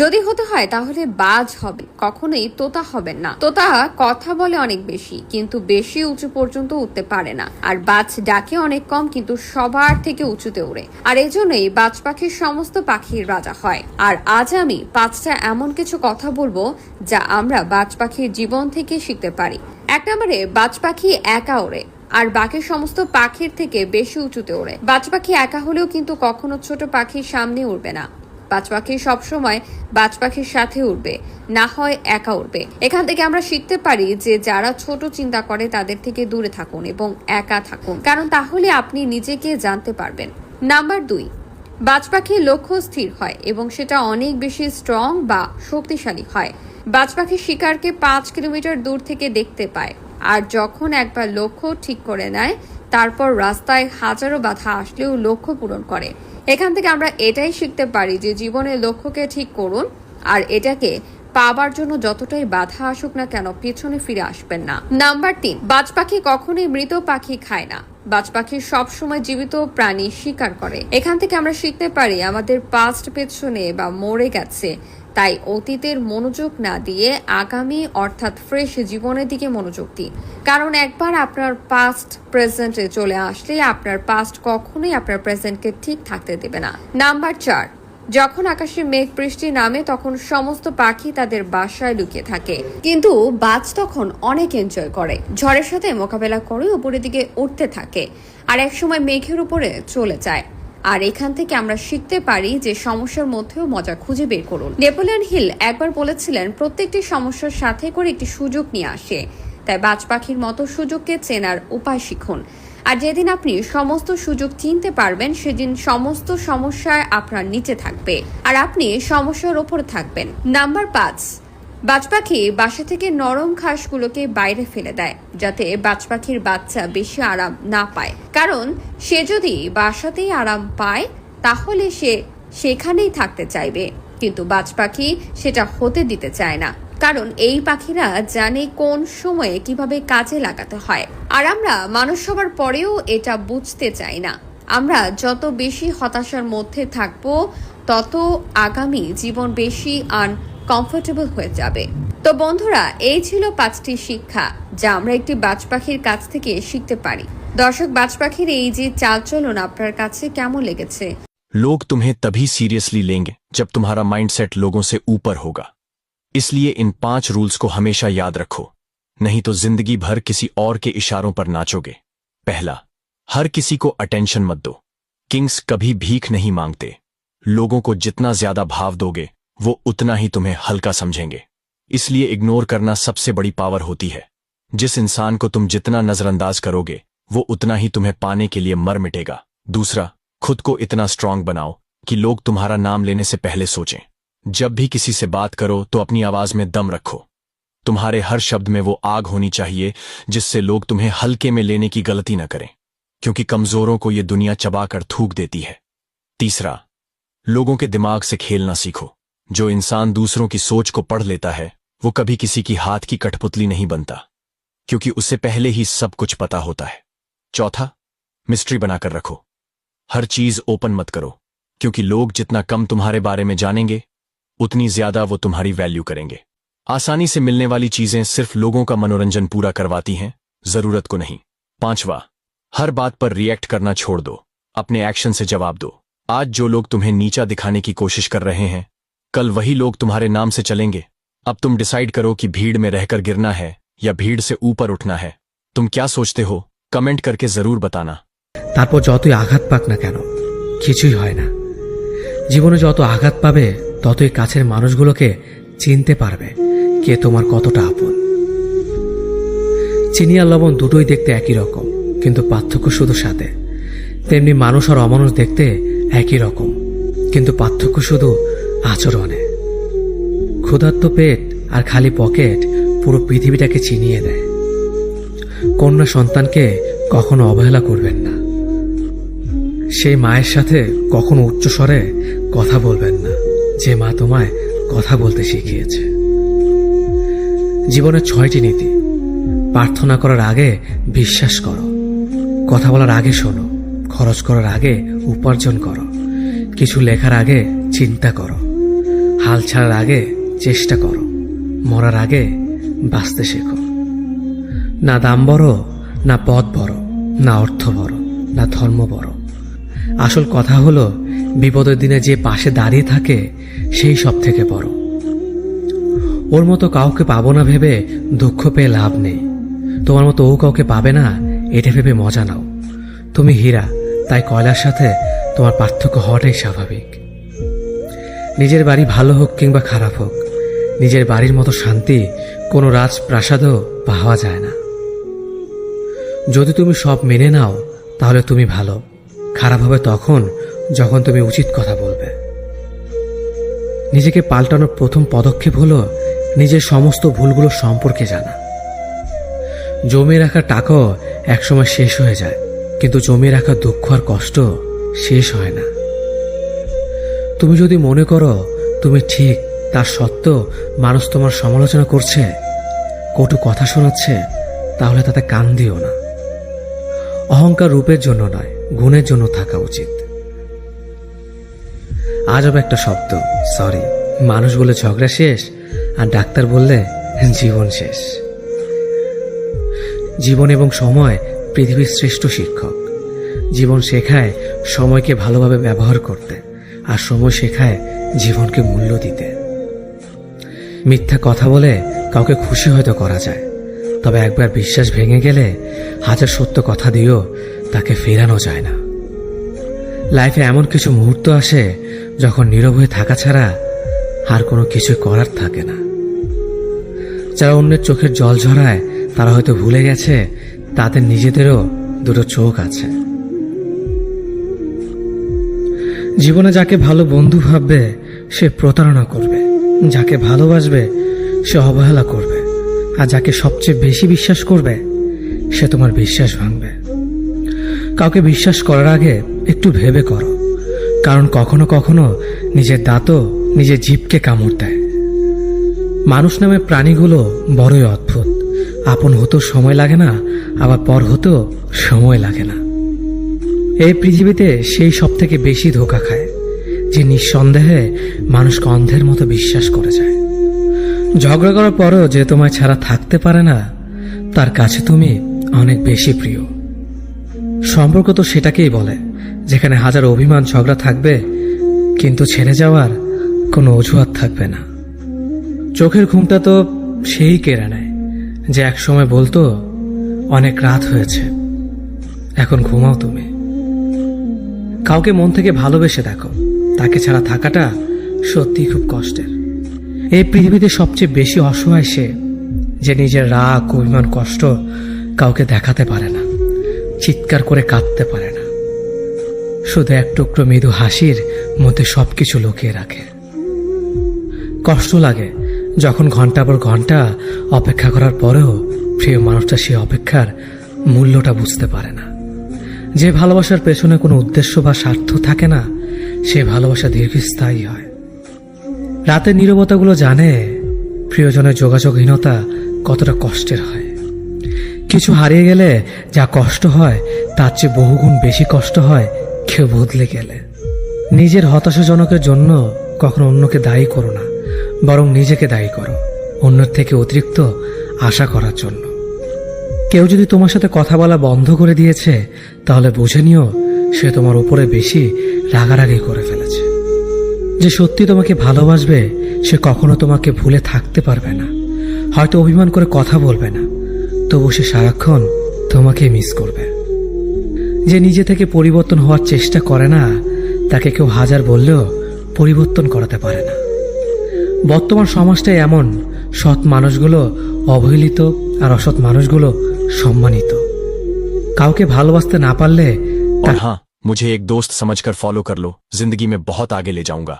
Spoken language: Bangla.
যদি হতে হয়, তাহলে বাজ হবে। কখনোই তোতা হবেন না। তোতা কথা বলে অনেক বেশি, কিন্তু বেশি উঁচু পর্যন্ত উঠতে পারে না। আর বাজ ডাকে অনেক কম, কিন্তু সবার থেকে উঁচুতে ওড়ে। আর এজন্যই বাজ পাখির সমস্ত পাখির রাজা হয়। আর আজ আমি পাঁচটা এমন কিছু কথা বলব, যা আমরা বাজ পাখির জীবন থেকে শিখতে পারি। এক নম্বরে, বাজ পাখি একা ওড়ে, আর বাকি সমস্ত পাখির থেকে বেশি উঁচুতে ওড়ে। বাজ পাখি একা হলেও কিন্তু কখনো ছোট পাখির সামনে উড়বে না। বাজ পাখি সবসময় বাজ পাখির সাথে উঠবে না হয় একা উঠবে এখান থেকে আমরা শিখতে পারি যে যারা ছোট চিন্তা করে তাদের থেকে দূরে থাকুন এবং একা থাকুন। কারণ তাহলে আপনি নিজেকে জানতে পারবেন। নাম্বার দুই বাজ পাখির লক্ষ্য স্থির হয় এবং সেটা অনেক বেশি স্ট্রং বা শক্তিশালী হয়। বাজ পাখি শিকারকে পাঁচ কিলোমিটার দূর থেকে দেখতে পায় আর যখন একবার লক্ষ্য ঠিক করে নেয়, তারপর রাস্তায় হাজারো বাধা আসলেও লক্ষ্য পূরণ করে। এখান থেকে আমরা এটাই শিখতে পারি যে জীবনের লক্ষ্যকে ঠিক করুন আর এটাকে পাবার জন্য যতটাই বাধা আসুক না কেন, পিছনে ফিরে আসবেন না। নাম্বার তিন, বাজ পাখি কখনোই মৃত পাখি খায় না। বাজ পাখি সবসময় জীবিত প্রাণী শিকার করে। এখান থেকে আমরা শিখতে পারি আমাদের পাস্ট পেছনে বা মরে গেছে তাই অতীতের মনোযোগ না দিয়ে আগামী, অর্থাৎ ফ্রেশ জীবনের দিকে মনোযোগ দিন। কারণ একবার আপনার পাস্ট প্রেজেন্টে চলে আসলে আপনার পাস্ট কখনোই আপনার প্রেজেন্টকে ঠিক থাকতে দেবে না। নাম্বার চার, যখন আকাশে মেঘ বৃষ্টি নামে তখন সমস্ত পাখি তাদের বাসায় লুকিয়ে থাকে। কিন্তু বাজ তখন অনেক এনজয় করে। ঝড়ের সাথে মোকাবেলা করে উপরের দিকে উঠতে থাকে। আর একসময় মেঘের উপরে চলে যায়। আর এখান থেকে আমরা শিখতে পারি যে সমস্যার মধ্যেও মজা খুঁজে বের করুন। নেপোলিয়ন হিল একবার বলেছিলেন, প্রত্যেকটি সমস্যার সাথে করে একটি সুযোগ নিয়ে আসে। তাই বাজ পাখির মতো সুযোগকে চেনার উপায় শিখুন। আর যেদিন আপনি সমস্ত সুযোগ চিনতে পারবেন, সেদিন সমস্ত সমস্যায় আপনার নিচে থাকবে। আর আপনি সমস্যার ওপরে থাকবেন। নাম্বার পাঁচ বাজ পাখি বাসা থেকে নরম ঘাসগুলোকে বাইরে ফেলে দেয়, যাতে বাজ পাখির বাচ্চা বেশি আরাম না পায়। কারণ, সে যদি বাসাতেই আরাম পায়, তাহলে সে সেখানেই থাকতে চাইবে। কিন্তু বাজ পাখি সেটা হতে দিতে চায় না। কারণ, এই পাখিরা জানে কোন সময়ে কীভাবে কাজে লাগাতে হয়। আর আমরা মানুষ হবার পরেও এটা বুঝতে চাই না। আমরা যত বেশি হতাশার মধ্যে থাকব, তত আগামী জীবন বেশি আন কমফোর্টেবল হয়ে যাবে তো বন্ধুরা এই ছিল পাঁচটি শিক্ষা যা আমরা একটি বাজ পাখির কাছ থেকে শিখতে পারি দর্শক বাজ পাখির এই যে চালচলন আপনার কাছে কেমন লেগেছে लोग तुम्हें तभी सीरियसली लेंगे जब तुम्हारा माइंडसेट लोगों से ऊपर होगा इसलिए इन पांच रूल्स को हमेशा याद रखो नहीं तो जिंदगी भर किसी और के इशारों पर नाचोगे पहला हर किसी को अटेंशन मत दो किंग्स कभी भीख नहीं मांगते लोगों को जितना ज्यादा भाव दोगे वो उतना ही तुम्हें हल्का समझेंगे। इसलिए इग्नोर करना सबसे बड़ी पावर होती है। जिस इंसान को तुम जितना नजरअंदाज करोगे, वो उतना ही तुम्हें पाने के लिए मर मिटेगा। दूसरा, खुद को इतना स्ट्रांग बनाओ कि लोग तुम्हारा नाम लेने से पहले सोचें। जब भी किसी से बात करो तो अपनी आवाज़ में दम रखो। तुम्हारे हर शब्द में वो आग होनी चाहिए, जिससे लोग तुम्हें हल्के में लेने की गलती न करें, क्योंकि कमजोरों को ये दुनिया चबाकर थूक देती है। तीसरा, लोगों के दिमाग से खेलना सीखो। जो इंसान दूसरों की सोच को पढ़ लेता है, वो कभी किसी की हाथ की कठपुतली नहीं बनता, क्योंकि उसे पहले ही सब कुछ पता होता है। चौथा मिस्ट्री बनाकर रखो। हर चीज़ ओपन मत करो, क्योंकि लोग जितना कम तुम्हारे बारे में जानेंगे, उतनी ज़्यादा वो तुम्हारी वैल्यू करेंगे। आसानी से मिलने वाली चीज़ें सिर्फ़ लोगों का मनोरंजन पूरा करवाती हैं, ज़रूरत को नहीं। पांचवा, हर बात पर रिएक्ट करना छोड़ दो, अपने एक्शन से जवाब दो। आज जो लोग तुम्हें नीचा दिखाने की कोशिश कर रहे हैं कल वही लोग तुम्हारे नाम से चलेंगे अब तुम डिसाइड करो कि भीड़ में रहकर गिरना है या भीड़ से ऊपर उठना है तुम क्या सोचते हो कमेंट करके जरूर बताना তারপর যতই আঘাত পাক না কেন কিছুই হয় না জীবনে যত আঘাত পাবে ততই কাছের মানুষগুলোকে চিনতে পারবে কে তোমার কতটা আপন চিনি আর লবণ দুটোই দেখতে একই রকম কিন্তু পার্থক্য শুধু সাথে তেমনি মানুষ আর অমানুষ দেখতে একই রকম কিন্তু পার্থক্য শুধু আচরণে। ক্ষুধার্ত পেট আর খালি পকেট পুরো পৃথিবীটাকে চিনিয়ে দেয়। কন্যা সন্তানকে কখনো অবহেলা করবেন না। সেই মায়ের সাথে কখনো উচ্চস্বরে কথা বলবেন না। যে মা তোমায় কথা বলতে শিখিয়েছে। জীবনের ছয়টি নীতি। প্রার্থনা করার আগে বিশ্বাস করো। কথা বলার আগে শোনো। খরচ করার আগে উপার্জন করো। কিছু লেখার আগে চিন্তা করো। হাল ছাড়ার আগে চেষ্টা করো। মরার আগে বাঁচতে শেখো। না দাম বড়, না পদ বড়, না অর্থ বড়, না ধর্ম বড়। আসল কথা হলো, বিপদের দিনে যে পাশে দাঁড়িয়ে থাকে, সেই সব থেকে বড়। ওর মতো কাউকে পাবো না ভেবে দুঃখ পেয়ে লাভ নেই। তোমার মতো ও কাউকে পাবে না, এটা ভেবে মজা নাও। তুমি হীরা, তাই কয়লার সাথে তোমার পার্থক্য হওয়াটাই স্বাভাবিক। নিজের বাড়ি ভালো হোক কিংবা খারাপ হোক, নিজের বাড়ির মতো শান্তি কোনো রাজপ্রাসাদও পাওয়া যায় না। যদি তুমি সব মেনে নাও, তাহলে তুমি ভালো। খারাপ হবে তখন যখন তুমি উচিত কথা বলবে। নিজেকে পাল্টানোর প্রথম পদক্ষেপ হলো নিজের সমস্ত ভুলগুলো সম্পর্কে জানা। জমিয়ে রাখা টাকাও একসময় শেষ হয়ে যায়, কিন্তু জমিয়ে রাখা দুঃখ আর কষ্ট শেষ হয় না। তুমি যদি মনে করো তুমি ঠিক তার সত্ত্বেও মানুষ তোমার সমালোচনা করছে, কটু কথা শোনাচ্ছে, তাহলে তাতে কান দিও না। অহংকার রূপের জন্য নয়, গুণের জন্য থাকা উচিত। আজ আজব একটা শব্দ সরি মানুষ বলে ঝগড়া শেষ, আর ডাক্তার বললে জীবন শেষ। জীবন এবং সময় পৃথিবীর শ্রেষ্ঠ শিক্ষক। জীবন শেখায় সময়কে ভালোভাবে ব্যবহার করতে। আর সময় শেখায় জীবনকে মূল্য দিতে। মিথ্যা কথা বলে কাউকে খুশি হয়তো করা যায়, তবে একবার বিশ্বাস ভেঙে গেলে হাজার সত্য কথা দিয়েও তাকে ফেরানো যায় না। লাইফে এমন কিছু মুহূর্ত আসে যখন নীরব হয়ে থাকা ছাড়া আর কোনো কিছু করার থাকে না। যারা অন্যের চোখের জল ঝরায়, তারা হয়তো ভুলে গেছে তাদের নিজেদেরও দুটো চোখ আছে। জীবনে যাকে ভালো বন্ধু ভাববে, সে প্রতারণা করবে। যাকে ভালোবাসবে, সে অবহেলা করবে। আর যাকে সবচেয়ে বেশি বিশ্বাস করবে, সে তোমার বিশ্বাস ভাঙবে। কাউকে বিশ্বাস করার আগে একটু ভেবে করো। কারণ কখনো কখনো নিজের দাঁতও নিজের জীবকে কামড় দেয়। মানুষ নামে প্রাণীগুলো বড়ই অদ্ভুত। আপন হতেও সময় লাগে না, আবার পর হতেও সময় লাগে না। এই পৃথিবীতে সেই সব থেকে বেশি ধোকা খায়, যে নিঃসন্দেহে মানুষকে অন্ধের মতো বিশ্বাস করে যায়। ঝগড়া করার পরও যে তোমায় ছাড়া থাকতে পারে না, তার কাছে তুমি অনেক বেশি প্রিয়। সম্পর্ক তো সেটাকেই বলে, যেখানে হাজার অভিমান ঝগড়া থাকবে, কিন্তু ছেড়ে যাওয়ার কোনো অজুহাত থাকবে না। চোখের ঘুমটা তো সেই কেড়ে নেয়, যে এক সময় বলতো, অনেক রাত হয়েছে, এখন ঘুমাও তুমি। কাউকে মন থেকে ভালোবেসে দেখো। তাকে ছাড়া থাকাটা সত্যি খুব কষ্টের। এই পৃথিবীতে সবচেয়ে বেশি অসহায় সে, যে নিজের রাগ অভিমান কষ্ট কাউকে দেখাতে পারে না, চিৎকার করে কাঁদতে পারে না। শুধু এক টুকরো মৃদু হাসির মধ্যে সবকিছু লুকিয়ে রাখে। কষ্ট লাগে যখন ঘণ্টা পর ঘণ্টা অপেক্ষা করার পরেও প্রিয় মানুষটা সে অপেক্ষার মূল্যটা বুঝতে পারে না। যে ভালোবাসার পেছনে কোনো উদ্দেশ্য বা স্বার্থ থাকে না, সে ভালোবাসা দীর্ঘস্থায়ী হয়। রাতের নীরবতাগুলো জানে প্রিয়জনের যোগাযোগহীনতা কতটা কষ্টের হয়। কিছু হারিয়ে গেলে যা কষ্ট হয়, তার চেয়ে বহুগুণ বেশি কষ্ট হয় কেউ বদলে গেলে। নিজের হতাশাজনকের জন্য কখনো অন্যকে দায়ী করো না, বরং নিজেকে দায়ী করো, অন্যের থেকে অতিরিক্ত আশা করার জন্য। কেউ যদি তোমার সাথে কথা বলা বন্ধ করে দিয়েছে, তাহলে বুঝে নিও সে তোমার উপরে বেশি রাগারাগি করে ফেলেছে। যে সত্যি তোমাকে ভালোবাসবে, সে কখনো তোমাকে ভুলে থাকতে পারবে না। হয়তো অভিমান করে কথা বলবে না, তবু সে সারাক্ষণ তোমাকে মিস করবে। যে নিজে থেকে পরিবর্তন হওয়ার চেষ্টা করে না, তাকে কেউ হাজার বললেও পরিবর্তন করাতে পারে না। বর্তমান সমাজটাই এমন, সৎ মানুষগুলো, অবহেলিত আর অসৎ মানুষগুলো সম্মানিত কাউকে ভালোবাসতে না পারলে और हाँ मुझे एक दोस्त समझकर फॉलो कर लो जिंदगी में बहुत आगे ले जाऊंगा